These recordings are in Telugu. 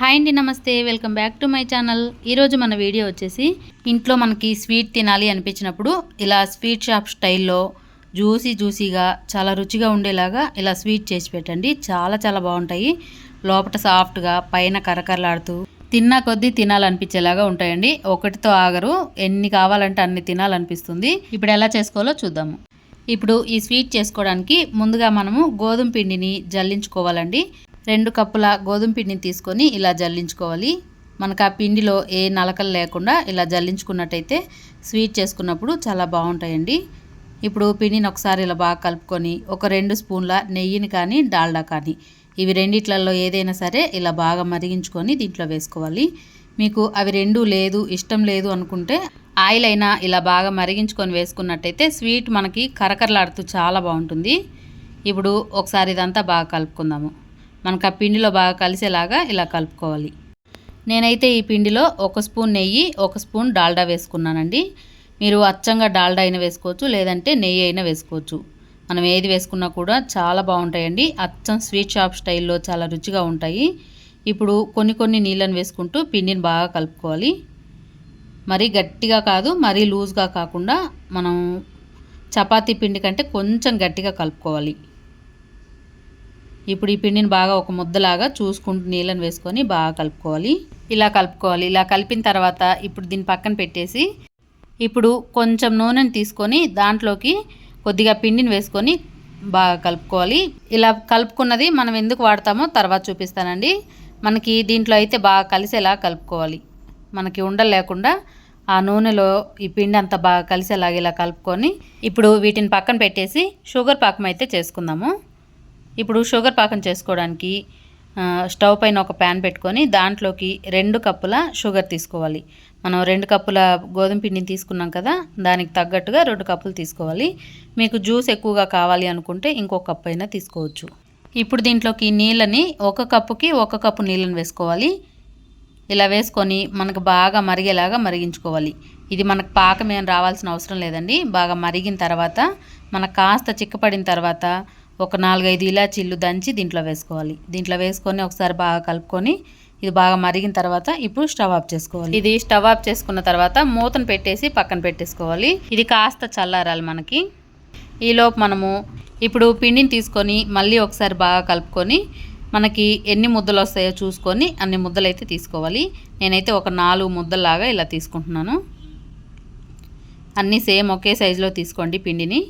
హాయ్ అండి నమస్తే. Welcome back to my channel. ఈరోజు మన వీడియో వచ్చేసి ఇంట్లో మనకి స్వీట్ తినాలి అనిపించినప్పుడు ఇలా స్వీట్ షాప్ స్టైల్లో జ్యూసీ జ్యూసీగా చాలా రుచిగా ఉండేలాగా ఇలా స్వీట్ చేసి పెట్టండి. చాలా చాలా బాగుంటాయి. లోపల సాఫ్ట్గా పైన కరకరలాడుతూ తిన్నా కొద్దీ తినాలనిపించేలాగా ఉంటాయండి. ఒకటితో ఆగరు. ఎన్ని కావాలంటే అన్ని తినాలనిపిస్తుంది. ఇప్పుడు ఎలా చేసుకోవాలో చూద్దాము. ఇప్పుడు ఈ స్వీట్ చేసుకోవడానికి ముందుగా మనము గోధుమ పిండిని జల్లించుకోవాలండి. రెండు కప్పుల గోధుమ పిండిని తీసుకొని ఇలా జల్లించుకోవాలి. మనకు ఆ పిండిలో ఏ నలకలు లేకుండా ఇలా జల్లించుకున్నట్టయితే స్వీట్ చేసుకున్నప్పుడు చాలా బాగుంటాయండి. ఇప్పుడు పిండిని ఒకసారి ఇలా బాగా కలుపుకొని ఒక రెండు స్పూన్ల నెయ్యిని కానీ డాల్డా కానీ ఇవి రెండిట్లలో ఏదైనా సరే ఇలా బాగా మరిగించుకొని దీంట్లో వేసుకోవాలి. మీకు అవి రెండు లేదు ఇష్టం లేదు అనుకుంటే ఆయిల్ అయినా ఇలా బాగా మరిగించుకొని వేసుకున్నట్టయితే స్వీట్ మనకి కరకరలాడుతూ చాలా బాగుంటుంది. ఇప్పుడు ఒకసారి ఇదంతా బాగా కలుపుకుందాము. మనకు ఆ పిండిలో బాగా కలిసేలాగా ఇలా కలుపుకోవాలి. నేనైతే ఈ పిండిలో ఒక స్పూన్ నెయ్యి ఒక స్పూన్ డాల్డా వేసుకున్నానండి. మీరు అచ్చంగా డాల్డా అయినా వేసుకోవచ్చు లేదంటే నెయ్యి అయినా వేసుకోవచ్చు. మనం ఏది వేసుకున్నా కూడా చాలా బాగుంటాయండి. అచ్చం స్వీట్ షాప్ స్టైల్లో చాలా రుచిగా ఉంటాయి. ఇప్పుడు కొన్ని కొన్ని నీళ్ళని వేసుకుంటూ పిండిని బాగా కలుపుకోవాలి. మరీ గట్టిగా కాదు మరీ లూజ్గా కాకుండా మనం చపాతీ పిండి కంటే కొంచెం గట్టిగా కలుపుకోవాలి. ఇప్పుడు ఈ పిండిని బాగా ఒక ముద్దలాగా చూసుకుంటూ నీళ్ళని వేసుకొని బాగా కలుపుకోవాలి. ఇలా కలుపుకోవాలి. ఇలా కలిపిన తర్వాత ఇప్పుడు దీని పక్కన పెట్టేసి ఇప్పుడు కొంచెం నూనెని తీసుకొని దాంట్లోకి కొద్దిగా పిండిని వేసుకొని బాగా కలుపుకోవాలి. ఇలా కలుపుకున్నది మనం ఎందుకు వాడతామో తర్వాత చూపిస్తానండి. మనకి దీంట్లో అయితే బాగా కలిసేలా కలుపుకోవాలి. మనకి ఉండలు లేకుండా ఆ నూనెలో ఈ పిండి అంతా బాగా కలిసేలాగా ఇలా కలుపుకొని ఇప్పుడు వీటిని పక్కన పెట్టేసి షుగర్ పాకం అయితే చేసుకుందాము. ఇప్పుడు షుగర్ పాకం చేసుకోవడానికి స్టవ్ పైన ఒక ప్యాన్ పెట్టుకొని దాంట్లోకి రెండు కప్పుల షుగర్ తీసుకోవాలి. మనం రెండు కప్పుల గోధుమ పిండిని తీసుకున్నాం కదా దానికి తగ్గట్టుగా రెండు కప్పులు తీసుకోవాలి. మీకు జ్యూస్ ఎక్కువగా కావాలి అనుకుంటే ఇంకొక కప్పు అయినా తీసుకోవచ్చు. ఇప్పుడు దీంట్లోకి నీళ్ళని ఒక కప్పుకి ఒక కప్పు నీళ్ళని వేసుకోవాలి. ఇలా వేసుకొని మనకు బాగా మరిగేలాగా మరిగించుకోవాలి. ఇది మనకు పాకం ఏం రావాల్సిన అవసరం లేదండి. బాగా మరిగిన తర్వాత మనకు కాస్త చిక్కపడిన తర్వాత ఒక నాలుగైదు ఇలాచీలు దంచి దీంట్లో వేసుకోవాలి. దీంట్లో వేసుకొని ఒకసారి బాగా కలుపుకొని ఇది బాగా మరిగిన తర్వాత ఇప్పుడు స్టవ్ ఆఫ్ చేసుకోవాలి. ఇది స్టవ్ ఆఫ్ చేసుకున్న తర్వాత మూతను పెట్టేసి పక్కన పెట్టేసుకోవాలి. ఇది కాస్త చల్లారాలి మనకి. ఈలోపు మనము ఇప్పుడు పిండిని తీసుకొని మళ్ళీ ఒకసారి బాగా కలుపుకొని మనకి ఎన్ని ముద్దలు వస్తాయో చూసుకొని అన్ని ముద్దలు అయితే తీసుకోవాలి. నేనైతే ఒక నాలుగు ముద్దలాగా ఇలా తీసుకుంటున్నాను. అన్నీ సేమ్ ఒకే సైజులో తీసుకోండి పిండిని.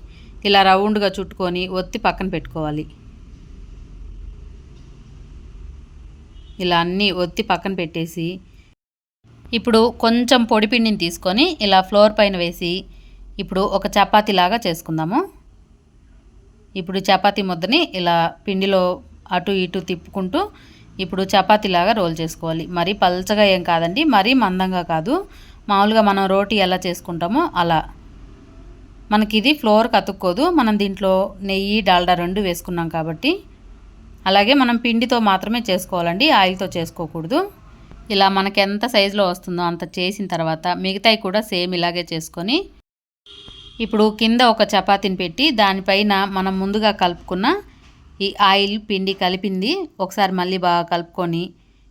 ఇలా రౌండ్గా చుట్టుకొని ఒత్తి పక్కన పెట్టుకోవాలి. ఇలా అన్నీ ఒత్తి పక్కన పెట్టేసి ఇప్పుడు కొంచెం పొడి పిండిని తీసుకొని ఇలా ఫ్లోర్ పైన వేసి ఇప్పుడు ఒక చపాతీ లాగా చేసుకుందాము. ఇప్పుడు చపాతీ ముద్దని ఇలా పిండిలో అటు ఇటు తిప్పుకుంటూ ఇప్పుడు చపాతీలాగా రోల్ చేసుకోవాలి. మరీ పల్చగా ఏం కాదండి మరీ మందంగా కాదు. మామూలుగా మనం రోటీ ఎలా చేసుకుంటామో అలా. మనకి ఇది ఫ్లోర్కి అతుక్కోదు మనం దీంట్లో నెయ్యి డాల్డా రెండు వేసుకున్నాం కాబట్టి. అలాగే మనం పిండితో మాత్రమే చేసుకోవాలండి. ఆయిల్తో చేసుకోకూడదు. ఇలా మనకి ఎంత సైజులో వస్తుందో అంత చేసిన తర్వాత మిగతాయి కూడా సేమ్ ఇలాగే చేసుకొని. ఇప్పుడు కింద ఒక చపాతీని పెట్టి దానిపైన మనం ముందుగా కలుపుకున్న ఈ ఆయిల్ పిండి కలిపింది. ఒకసారి మళ్ళీ బాగా కలుపుకొని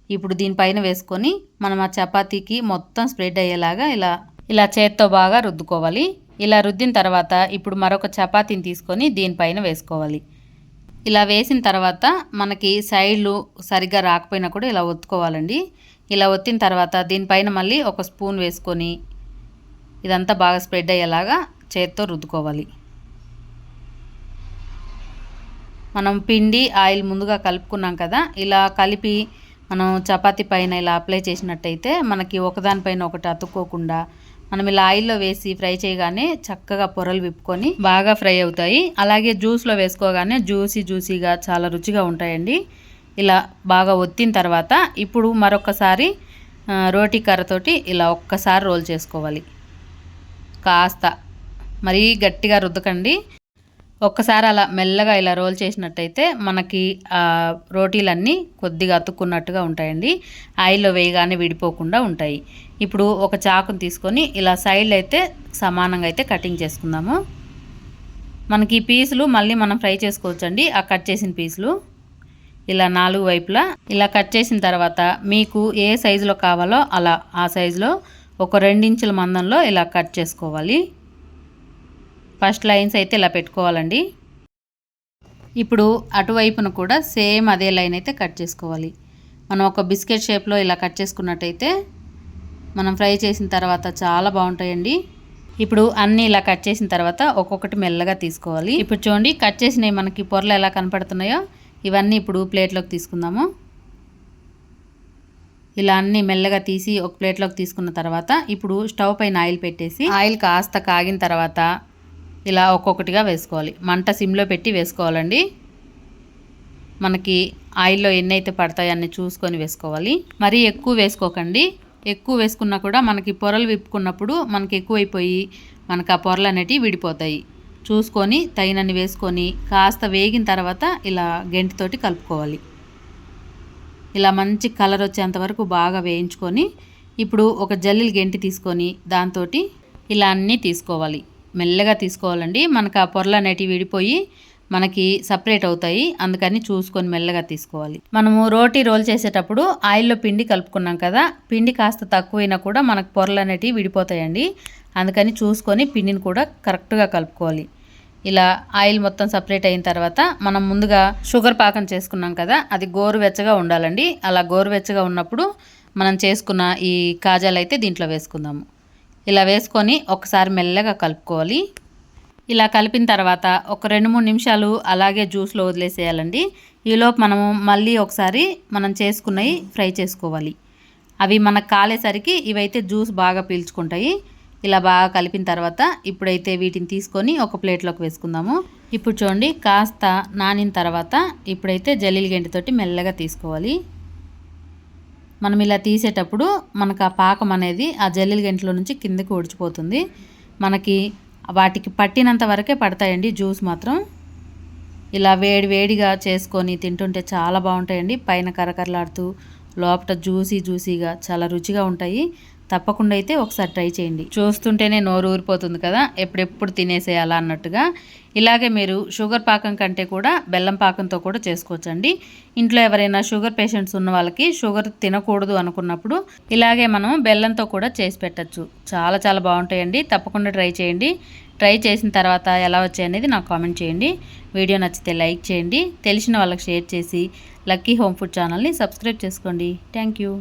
ఇప్పుడు దీనిపైన వేసుకొని మనం ఆ చపాతీకి మొత్తం స్ప్రెడ్ అయ్యేలాగా ఇలా ఇలా చేత్తో బాగా రుద్దుకోవాలి. ఇలా రుద్దిన తర్వాత ఇప్పుడు మరొక చపాతీని తీసుకొని దీనిపైన వేసుకోవాలి. ఇలా వేసిన తర్వాత మనకి సైడ్లు సరిగ్గా రాకపోయినా కూడా ఇలా ఒత్తుకోవాలండి. ఇలా ఒత్తిన తర్వాత దీనిపైన మళ్ళీ ఒక స్పూన్ వేసుకొని ఇదంతా బాగా స్ప్రెడ్ అయ్యేలాగా చేత్తో రుద్దుకోవాలి. మనం పిండి ఆయిల్ ముందుగా కలుపుకున్నాం కదా ఇలా కలిపి మనం చపాతీ పైన ఇలా అప్లై చేసినట్టయితే మనకి ఒకదానిపైన ఒకటి అతుక్కోకుండా మనం ఇలా ఆయిల్లో వేసి ఫ్రై చేయగానే చక్కగా పొరలు విప్పుకొని బాగా ఫ్రై అవుతాయి. అలాగే జ్యూస్లో వేసుకోగానే జ్యూసీ జ్యూసీగా చాలా రుచిగా ఉంటాయండి. ఇలా బాగా ఒత్తిన తర్వాత ఇప్పుడు మరొకసారి రోటీ కర్రతోటి ఇలా ఒక్కసారి రోల్ చేసుకోవాలి. కాస్త మరీ గట్టిగా రుద్దకండి. ఒక్కసారి అలా మెల్లగా ఇలా రోల్ చేసినట్టయితే మనకి రోటీలన్నీ కొద్దిగా అతుక్కున్నట్టుగా ఉంటాయండి. ఆయిల్లో వేయగానే విడిపోకుండా ఉంటాయి. ఇప్పుడు ఒక చాకుని తీసుకొని ఇలా సైడ్లు అయితే సమానంగా అయితే కటింగ్ చేసుకుందాము. మనకి ఈ పీసులు మళ్ళీ మనం ఫ్రై చేసుకోవచ్చండి. ఆ కట్ చేసిన పీసులు. ఇలా నాలుగు వైపులా. ఇలా కట్ చేసిన తర్వాత మీకు ఏ సైజులో కావాలో అలా ఆ సైజులో ఒక రెండించుల మందంలో ఇలా కట్ చేసుకోవాలి. ఫస్ట్ లైన్స్ అయితే ఇలా పెట్టుకోవాలండి. ఇప్పుడు అటువైపున కూడా సేమ్ అదే లైన్ అయితే కట్ చేసుకోవాలి. మనం ఒక బిస్కెట్ షేప్లో ఇలా కట్ చేసుకున్నట్టయితే మనం ఫ్రై చేసిన తర్వాత చాలా బాగుంటాయండి. ఇప్పుడు అన్నీ ఇలా కట్ చేసిన తర్వాత ఒక్కొక్కటి మెల్లగా తీసుకోవాలి. ఇప్పుడు చూడండి కట్ చేసినవి మనకి పొరలు ఎలా కనపడుతున్నాయో ఇవన్నీ ఇప్పుడు ప్లేట్లోకి తీసుకుందాము. ఇలా అన్నీ మెల్లగా తీసి ఒక ప్లేట్లోకి తీసుకున్న తర్వాత ఇప్పుడు స్టవ్ పైన ఆయిల్ పెట్టేసి ఆయిల్ కాస్త కాగిన తర్వాత ఇలా ఒక్కొక్కటిగా వేసుకోవాలి. మంట సిమ్లో పెట్టి వేసుకోవాలండి. మనకి ఆయిల్లో ఎన్ని అయితే పడతాయో అన్నీ చూసుకొని వేసుకోవాలి. మరీ ఎక్కువ వేసుకోకండి. ఎక్కువ వేసుకున్నా కూడా మనకి పొరలు విప్పుకున్నప్పుడు మనకి ఎక్కువైపోయి మనకు ఆ పొరలు అనేటివి విడిపోతాయి. చూసుకొని తగినన్ని వేసుకొని కాస్త వేగిన తర్వాత ఇలా గెంటితోటి కలుపుకోవాలి. ఇలా మంచి కలర్ వచ్చేంత వరకు బాగా వేయించుకొని ఇప్పుడు ఒక జల్లిలు గెంటి తీసుకొని దాంతో ఇలా అన్నీ తీసుకోవాలి. మెల్లగా తీసుకోవాలండి. మనకు ఆ పొరలు అనేటివి విడిపోయి మనకి సపరేట్ అవుతాయి. అందుకని చూసుకొని మెల్లగా తీసుకోవాలి. మనము రోటీ రోల్ చేసేటప్పుడు ఆయిల్లో పిండి కలుపుకున్నాం కదా పిండి కాస్త తక్కువైనా కూడా మనకు పొరలు అనేటివి విడిపోతాయండి. అందుకని చూసుకొని పిండిని కూడా కరెక్ట్గా కలుపుకోవాలి. ఇలా ఆయిల్ మొత్తం సపరేట్ అయిన తర్వాత మనం ముందుగా షుగర్ పాకం చేసుకున్నాం కదా అది గోరువెచ్చగా ఉండాలండి. అలా గోరువెచ్చగా ఉన్నప్పుడు మనం చేసుకున్న ఈ కాజాలు అయితే దీంట్లో వేసుకుందాము. ఇలా వేసుకొని ఒకసారి మెల్లగా కలుపుకోవాలి. ఇలా కలిపిన తర్వాత ఒక రెండు మూడు నిమిషాలు అలాగే జ్యూస్లో వదిలేసేయాలండి. ఈలోపు మనము మళ్ళీ ఒకసారి మనం చేసుకున్నవి ఫ్రై చేసుకోవాలి. అవి మనకు కాలేసరికి ఇవైతే జ్యూస్ బాగా పీల్చుకుంటాయి. ఇలా బాగా కలిపిన తర్వాత ఇప్పుడైతే వీటిని తీసుకొని ఒక ప్లేట్లోకి వేసుకుందాము. ఇప్పుడు చూడండి కాస్త నానిన తర్వాత ఇప్పుడైతే జల్లీలు గంటితోటి మెల్లగా తీసుకోవాలి. మనం ఇలా తీసేటప్పుడు మనకు ఆ పాకం అనేది ఆ జల్లీలు గెంటలో నుంచి కిందకి ఒడిచిపోతుంది. మనకి వాటికి పట్టినంత వరకే పడతాయండి. జ్యూస్ మాత్రం ఇలా వేడి వేడిగా చేసుకొని తింటుంటే చాలా బాగుంటాయండి. పైన కరకరలాడుతూ లోపల జ్యూసీ జ్యూసీగా చాలా రుచిగా ఉంటాయి. తప్పకుండా అయితే ఒకసారి ట్రై చేయండి. చూస్తుంటేనే నోరు ఊరిపోతుంది కదా ఎప్పుడెప్పుడు తినేసేయాలా అన్నట్టుగా. ఇలాగే మీరు షుగర్ పాకం కంటే కూడా బెల్లం పాకంతో కూడా చేసుకోవచ్చండి. ఇంట్లో ఎవరైనా షుగర్ పేషెంట్స్ ఉన్న వాళ్ళకి షుగర్ తినకూడదు అనుకున్నప్పుడు ఇలాగే మనం బెల్లంతో కూడా చేసి పెట్టచ్చు. చాలా చాలా బాగుంటాయండి. తప్పకుండా ట్రై చేయండి. ట్రై చేసిన తర్వాత ఎలా వచ్చాయనేది నాకు కామెంట్ చేయండి. వీడియో నచ్చితే లైక్ చేయండి. తెలిసిన వాళ్ళకి షేర్ చేసి లక్కీ హోమ్ ఫుడ్ ఛానల్ని సబ్స్క్రైబ్ చేసుకోండి. Thank you.